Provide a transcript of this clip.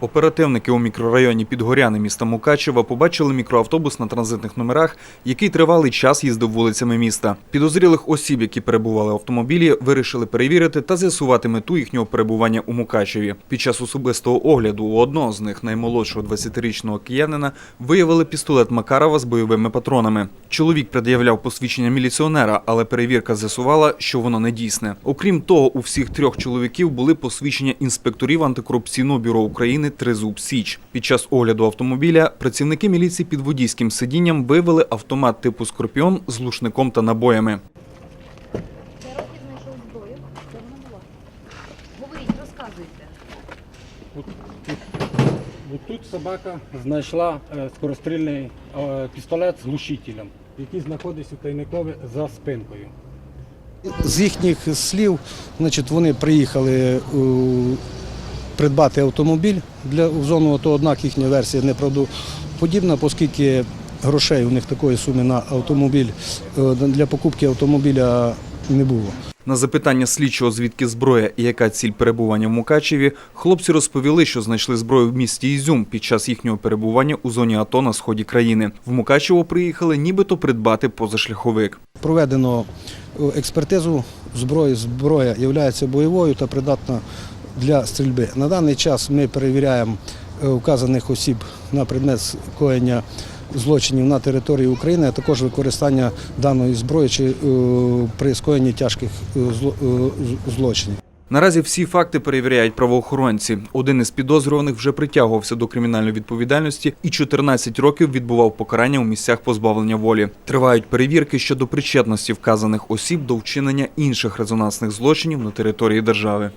Оперативники у мікрорайоні Підгоряни міста Мукачева побачили мікроавтобус на транзитних номерах, який тривалий час їздив вулицями міста. Підозрілих осіб, які перебували в автомобілі, вирішили перевірити та з'ясувати мету їхнього перебування у Мукачеві. Під час особистого огляду у одного з них, наймолодшого 20-річного киянина, виявили пістолет Макарова з бойовими патронами. Чоловік пред'являв посвідчення міліціонера, але перевірка з'ясувала, що воно не дійсне. Окрім того, у всіх трьох чоловіків були посвідчення інспекторів антикорупційного бюро України Тризуб Січ. Під час огляду автомобіля працівники міліції під водійським сидінням виявили автомат типу Скорпіон з глушником та набоями. Де знайшов зброю? Де вона була? Говоріть, розказуйте. От тут, от тут собака знайшла е, скорострільний е, пістолет з глушителем, який знаходиться у тайникові за спинкою. З їхніх слів, значить, вони приїхали придбати автомобіль для в зону АТО, однак їхня версія неправдоподібна, оскільки грошей у них такої суми на автомобіль е, для покупки автомобіля не було. На запитання слідчого, звідки зброя і яка ціль перебування в Мукачеві, хлопці розповіли, що знайшли зброю в місті Ізюм під час їхнього перебування у зоні АТО на сході країни. В Мукачево приїхали нібито придбати позашляховик. Проведено е, експертизу зброї. Зброя є бойовою та придатна для стрільби. На даний час ми перевіряємо е, вказаних осіб на предмет скоєння злочинів на території України, а також використання даної зброї чи е, при скоєнні тяжких е, е, злочинів. Наразі всі факти перевіряють правоохоронці. Один із підозрюваних вже притягувався до кримінальної відповідальності і 14 років відбував покарання у місцях позбавлення волі. Тривають перевірки щодо причетності вказаних осіб до вчинення інших резонансних злочинів на території держави.